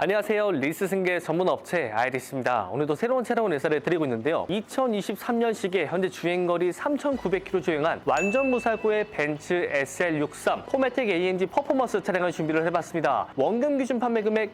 안녕하세요. 리스 승계 전문 업체 아이리스입니다. 오늘도 새로운 차량을 예사를 드리고 있는데요. 2023년식에 현재 주행거리 3,900km 주행한 완전 무사고의 벤츠 SL63 포매틱 ANG 퍼포먼스 차량을 준비를 해봤습니다. 원금 기준 판매 금액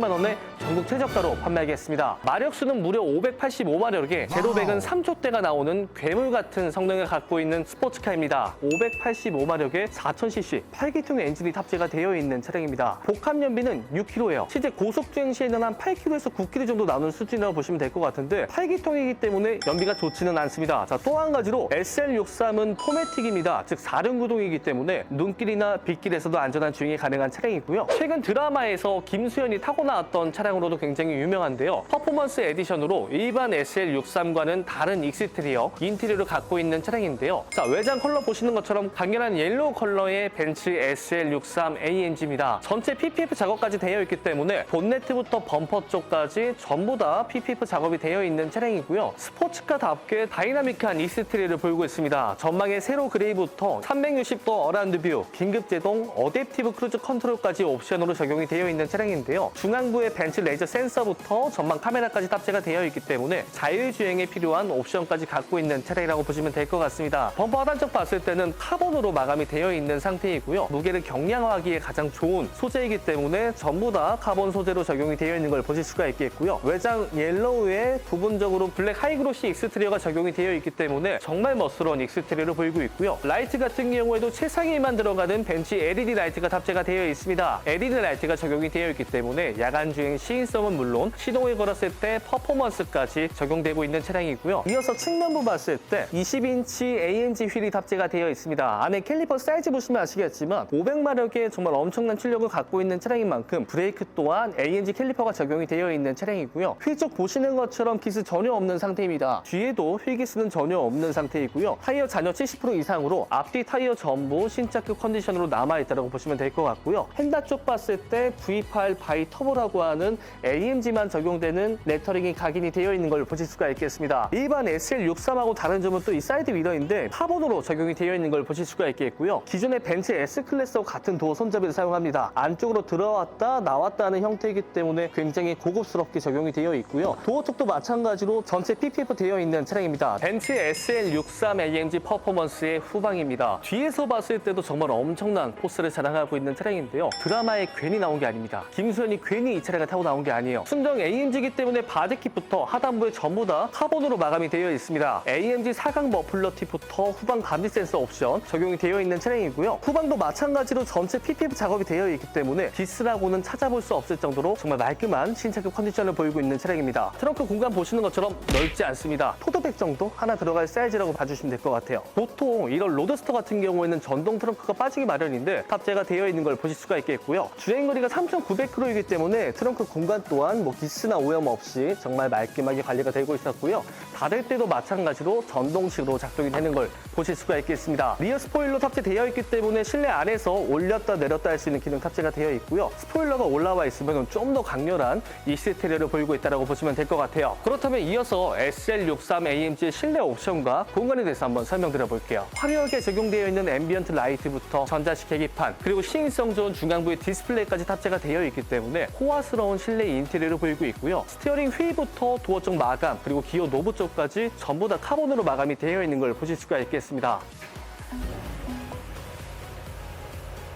만 원에 전국 최저가로 판매하겠습니다. 마력수는 무려 585마력에 제로백은 3초대가 나오는 괴물 같은 성능을 갖고 있는 스포츠카입니다. 585마력에 4000cc 8기통 엔진이 탑재가 되어 있는 차량입니다. 복합 연비는 6km예요. 실제 고속 주행 시에는 한 8km에서 9km 정도 나오는 수준이라고 보시면 될 것 같은데 8기통이기 때문에 연비가 좋지는 않습니다. 자, 또 한 가지로 SL63은 포매틱입니다. 즉 4륜 구동이기 때문에 눈길이나 빗길에서도 안전한 주행이 가능한 차량이고요. 최근 드라마에서 김수현이 타고 나왔던 차량으로도 굉장히 유명한데요. 퍼포먼스 에디션으로 일반 SL63과는 다른 익스테리어, 인테리어를 갖고 있는 차량인데요. 자, 외장 컬러 보시는 것처럼 강렬한 옐로우 컬러의 벤츠 SL63 AMG입니다. 전체 PPF 작업까지 되어 있기 때문에 본네트부터 범퍼 쪽까지 전부 다 PPF 작업이 되어 있는 차량이고요. 스포츠카답게 다이나믹한 익스테리어를 보이고 있습니다. 전방의 세로 그레이부터 360도 어라운드 뷰, 긴급 제동, 어댑티브 크루즈 컨트롤까지 옵션으로 적용이 되어 있는 차량인데요. 중앙 부의 벤츠 레이저 센서부터 전방 카메라까지 탑재가 되어 있기 때문에 자율주행에 필요한 옵션까지 갖고 있는 차량이라고 보시면 될 것 같습니다. 범퍼 하단 쪽 봤을 때는 카본으로 마감이 되어 있는 상태이고요. 무게를 경량화하기에 가장 좋은 소재이기 때문에 전부 다 카본 소재로 적용이 되어 있는 걸 보실 수가 있겠고요. 외장 옐로우에 부분적으로 블랙 하이그로시 익스테리어가 적용이 되어 있기 때문에 정말 멋스러운 익스테리어를 보이고 있고요. 라이트 같은 경우에도 최상위만 들어가는 벤치 LED 라이트가 탑재가 되어 있습니다. LED 라이트가 적용이 되어 있기 때문에 야간 주행 시인성은 물론 시동을 걸었을 때 퍼포먼스까지 적용되고 있는 차량이고요. 이어서 측면부 봤을 때 20인치 AMG 휠이 탑재가 되어 있습니다. 안에 캘리퍼 사이즈 보시면 아시겠지만 500마력의 정말 엄청난 출력을 갖고 있는 차량인 만큼 브레이크 또한 AMG 캘리퍼가 적용이 되어 있는 차량이고요. 휠쪽 보시는 것처럼 기스 전혀 없는 상태입니다. 뒤에도 휠 기스는 전혀 없는 상태이고요. 타이어 잔여 70% 이상으로 앞뒤 타이어 전부 신차급 컨디션으로 남아있다고 보시면 될 것 같고요. 휀다 쪽 봤을 때 V8 바이 터보 라고 하는 AMG만 적용되는 레터링이 각인이 되어 있는 걸 보실 수가 있겠습니다. 일반 SL63하고 다른 점은 또 이 사이드 미러인데 카본으로 적용이 되어 있는 걸 보실 수가 있겠고요. 기존의 벤츠 S클래스와 같은 도어 손잡이를 사용합니다. 안쪽으로 들어왔다 나왔다 하는 형태이기 때문에 굉장히 고급스럽게 적용이 되어 있고요. 도어 쪽도 마찬가지로 전체 PPF 되어 있는 차량입니다. 벤츠 SL63 AMG 퍼포먼스의 후방입니다. 뒤에서 봤을 때도 정말 엄청난 포스를 자랑하고 있는 차량인데요. 드라마에 괜히 나온 게 아닙니다. 김수현이 괜히 이 차량을 타고 나온 게 아니에요. 순정 AMG이기 때문에 바디킷부터 하단부에 전부 다 카본으로 마감이 되어 있습니다. AMG 사각 머플러 팁부터 후방 감지 센서 옵션 적용이 되어 있는 차량이고요. 후방도 마찬가지로 전체 PPF 작업이 되어 있기 때문에 디스라고는 찾아볼 수 없을 정도로 정말 말끔한 신차급 컨디션을 보이고 있는 차량입니다. 트렁크 공간 보시는 것처럼 넓지 않습니다. 포도백 정도 하나 들어갈 사이즈라고 봐주시면 될 것 같아요. 보통 이런 로드스터 같은 경우에는 전동 트렁크가 빠지기 마련인데 탑재가 되어 있는 걸 보실 수가 있겠고요. 주행거리가 3,900km이기 때문에 트렁크 공간 또한 뭐 기스나 오염 없이 정말 말끔하게 관리가 되고 있었고요. 닫을 때도 마찬가지로 전동식으로 작동이 되는 걸 보실 수가 있겠습니다. 리어 스포일러 탑재되어 있기 때문에 실내 안에서 올렸다 내렸다 할 수 있는 기능 탑재가 되어 있고요. 스포일러가 올라와 있으면 좀 더 강렬한 이스테리어를 보이고 있다고 보시면 될 것 같아요. 그렇다면 이어서 SL63 AMG 실내 옵션과 공간에 대해서 한번 설명드려 볼게요. 화려하게 적용되어 있는 앰비언트 라이트부터 전자식 계기판 그리고 시인성 좋은 중앙부의 디스플레이까지 탑재가 되어 있기 때문에 호화스러운 실내 인테리어를 보이고 있고요. 스티어링 휠부터 도어 쪽 마감 그리고 기어 노브 쪽까지 전부 다 카본으로 마감이 되어 있는 걸 보실 수가 있겠습니다.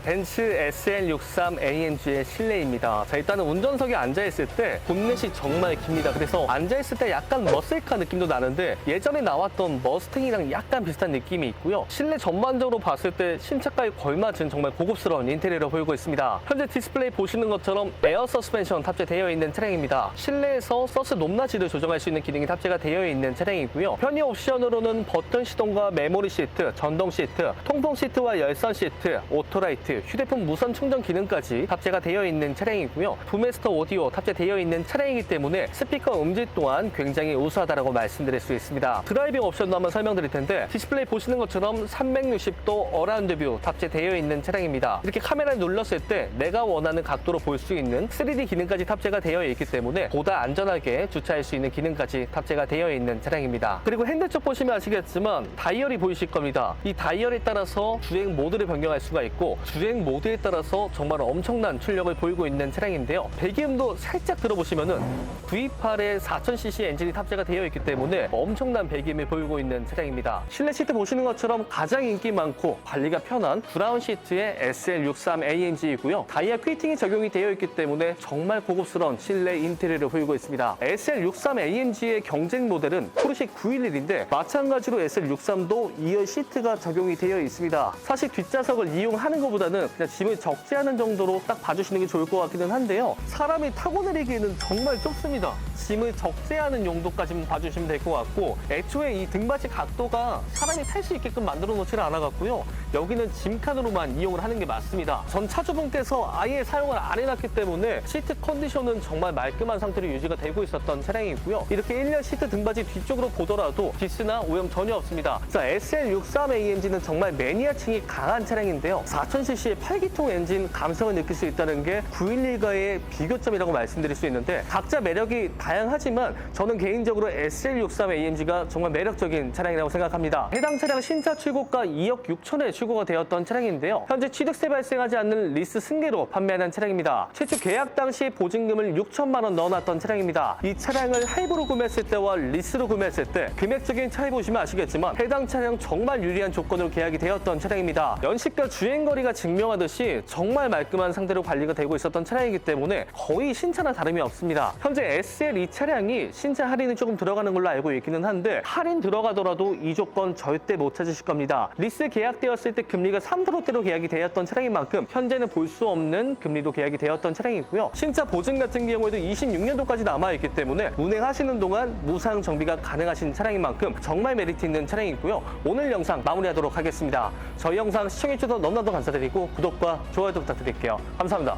벤츠 SL63 AMG의 실내입니다. 자, 일단은 운전석에 앉아있을 때 본넷이 정말 깁니다. 그래서 앉아있을 때 약간 머슬카 느낌도 나는데 예전에 나왔던 머스탱이랑 약간 비슷한 느낌이 있고요. 실내 전반적으로 봤을 때 신차가에 걸맞은 정말 고급스러운 인테리어를 보이고 있습니다. 현재 디스플레이 보시는 것처럼 에어 서스펜션 탑재되어 있는 차량입니다. 실내에서 서스 높낮이를 조정할 수 있는 기능이 탑재가 되어 있는 차량이고요. 편의 옵션으로는 버튼 시동과 메모리 시트, 전동 시트, 통풍 시트와 열선 시트, 오토라이트, 휴대폰 무선 충전 기능까지 탑재가 되어 있는 차량이고요. 부메스터 오디오 탑재되어 있는 차량이기 때문에 스피커 음질 또한 굉장히 우수하다고 말씀드릴 수 있습니다. 드라이빙 옵션도 한번 설명드릴 텐데 디스플레이 보시는 것처럼 360도 어라운드 뷰 탑재되어 있는 차량입니다. 이렇게 카메라를 눌렀을 때 내가 원하는 각도로 볼 수 있는 3D 기능까지 탑재가 되어 있기 때문에 보다 안전하게 주차할 수 있는 기능까지 탑재가 되어 있는 차량입니다. 그리고 핸들 쪽 보시면 아시겠지만 다이얼이 보이실 겁니다. 이 다이얼에 따라서 주행 모드를 변경할 수가 있고 주행 주행 모드에 따라서 정말 엄청난 출력을 보이고 있는 차량인데요. 배기음도 살짝 들어보시면은 V8의 4000cc 엔진이 탑재가 되어 있기 때문에 엄청난 배기음을 보이고 있는 차량입니다. 실내 시트 보시는 것처럼 가장 인기 많고 관리가 편한 브라운 시트의 SL63 AMG이고요. 다이아 퀴팅이 적용이 되어 있기 때문에 정말 고급스러운 실내 인테리어를 보이고 있습니다. SL63 AMG의 경쟁 모델은 포르쉐 911인데 마찬가지로 SL63도 2열 시트가 적용이 되어 있습니다. 사실 뒷좌석을 이용하는 것보다는 그냥 짐을 적재하는 정도로 딱 봐주시는 게 좋을 것 같기는 한데요. 사람이 타고 내리기에는 정말 좁습니다. 짐을 적재하는 용도까지만 봐주시면 될 것 같고 애초에 이 등받이 각도가 사람이 탈 수 있게끔 만들어 놓지를 않아 갖고요. 여기는 짐칸으로만 이용을 하는 게 맞습니다. 전 차주분께서 아예 사용을 안 해놨기 때문에 시트 컨디션은 정말 말끔한 상태로 유지가 되고 있었던 차량이고요. 이렇게 1년 시트 등받이 뒤쪽으로 보더라도 디스나 오염 전혀 없습니다. 자, SL63 AMG는 정말 매니아층이 강한 차량인데요. 4000cc 의 8기통 엔진 감성을 느낄 수 있다는 게 911과의 비교점이라고 말씀드릴 수 있는데 각자 매력이 다양하지만 저는 개인적으로 SL63 AMG가 정말 매력적인 차량이라고 생각합니다. 해당 차량 신차 출고가 2억 6천에 출고가 되었던 차량인데요. 현재 취득세 발생하지 않는 리스 승계로 판매하는 차량입니다. 최초 계약 당시 보증금을 6천만 원 넣어놨던 차량입니다. 이 차량을 할부로 구매했을 때와 리스로 구매했을 때 금액적인 차이 보시면 아시겠지만 해당 차량 정말 유리한 조건으로 계약이 되었던 차량입니다. 연식과 주행거리가 증 명하듯이 정말 말끔한 상태로 관리가 되고 있었던 차량이기 때문에 거의 신차나 다름이 없습니다. 현재 SL 이 차량이 신차 할인이 조금 들어가는 걸로 알고 있기는 한데 할인 들어가더라도 이 조건 절대 못 찾으실 겁니다. 리스 계약되었을 때 금리가 3%대로 계약이 되었던 차량인 만큼 현재는 볼 수 없는 금리로 계약이 되었던 차량이고요. 신차 보증 같은 경우에도 26년도까지 남아있기 때문에 운행하시는 동안 무상 정비가 가능하신 차량인 만큼 정말 메리트 있는 차량이고요. 오늘 영상 마무리하도록 하겠습니다. 저희 영상 시청해주셔서 너무나도 감사드리고 구독과 좋아요도 부탁드릴게요. 감사합니다.